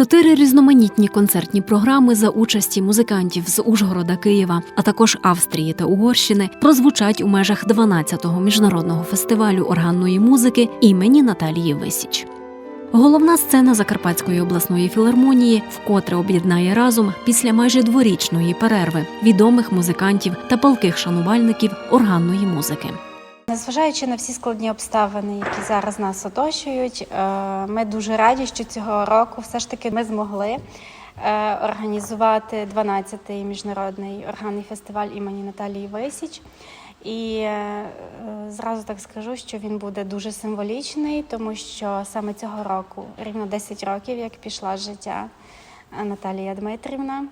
Чотири різноманітні концертні програми за участі музикантів з Ужгорода, Києва, а також Австрії та Угорщини прозвучать у межах 12-го міжнародного фестивалю органної музики імені Наталії Висіч. Головна сцена Закарпатської обласної філармонії вкотре об'єднає разом після майже дворічної перерви відомих музикантів та палких шанувальників органної музики. Незважаючи на всі складні обставини, які зараз нас оточують, е, ми дуже раді, що цього року все ж таки ми змогли е, організувати 12-й міжнародний органний фестиваль імені Наталії Висіч. І е, зразу так скажу, що він буде дуже символічний, тому що саме цього року, рівно 10 років, як пішла життя Наталія Дмитрівна.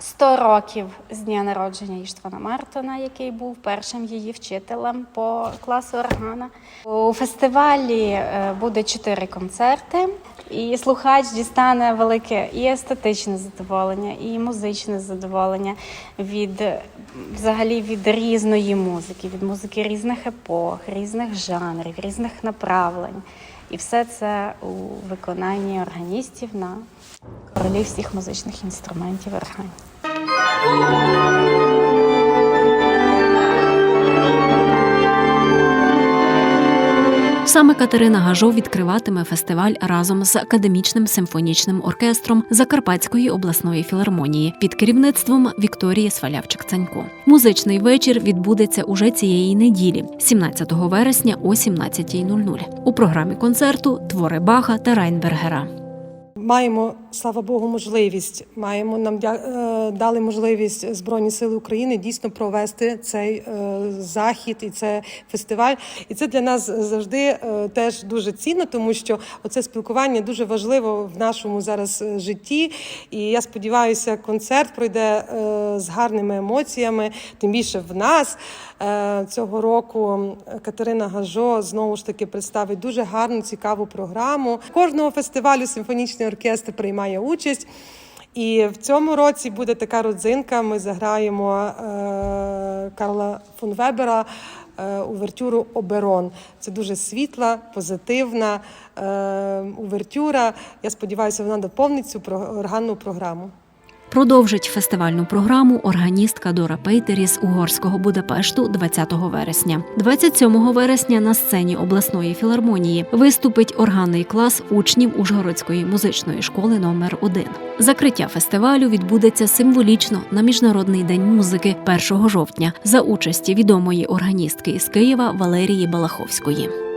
100 років з дня народження Іштвана Мартона, який був першим її вчителем по класу органа. У фестивалі е, буде чотири концерти, і слухач дістане велике і естетичне задоволення, і музичне задоволення від взагалі від різної музики, від музики різних епох, різних жанрів, різних направлень. І все це у виконанні органістів на королі всіх музичних інструментів органів. Саме Катерина Гажо відкриватиме фестиваль разом з академічним симфонічним оркестром Закарпатської обласної філармонії під керівництвом Вікторії Свалявчик Цанько. Музичний вечір відбудеться уже цієї неділі, 17 вересня о 17.00. У програмі концерту твори Баха та Райнбергера. Маємо, слава Богу, можливість. Маємо нам е, дали можливість Збройні Сили України дійсно провести цей е, захід і це фестиваль. І це для нас завжди е, теж дуже цінно, тому що оце спілкування дуже важливо в нашому зараз житті. І я сподіваюся, концерт пройде з гарними емоціями, тим більше в нас. Цього року Катерина Гажо знову ж таки представить дуже гарну, цікаву програму. Кожного фестивалю симфонічний оркестр приймає участь. І в цьому році буде така родзинка. Ми заграємо е, Карла фон Вебера е, увертюру Оберон. Це дуже світла, позитивна е, увертюра. Я сподіваюся, вона доповнить цю органну програму. Продовжить фестивальну програму органістка Дора Пейтері з угорського Будапешту 20 вересня. 27 вересня на сцені обласної філармонії виступить органний клас учнів Ужгородської музичної школи номер 1 Закриття фестивалю відбудеться символічно на міжнародний день музики 1 жовтня за участі відомої органістки із Києва Валерії Балаховської.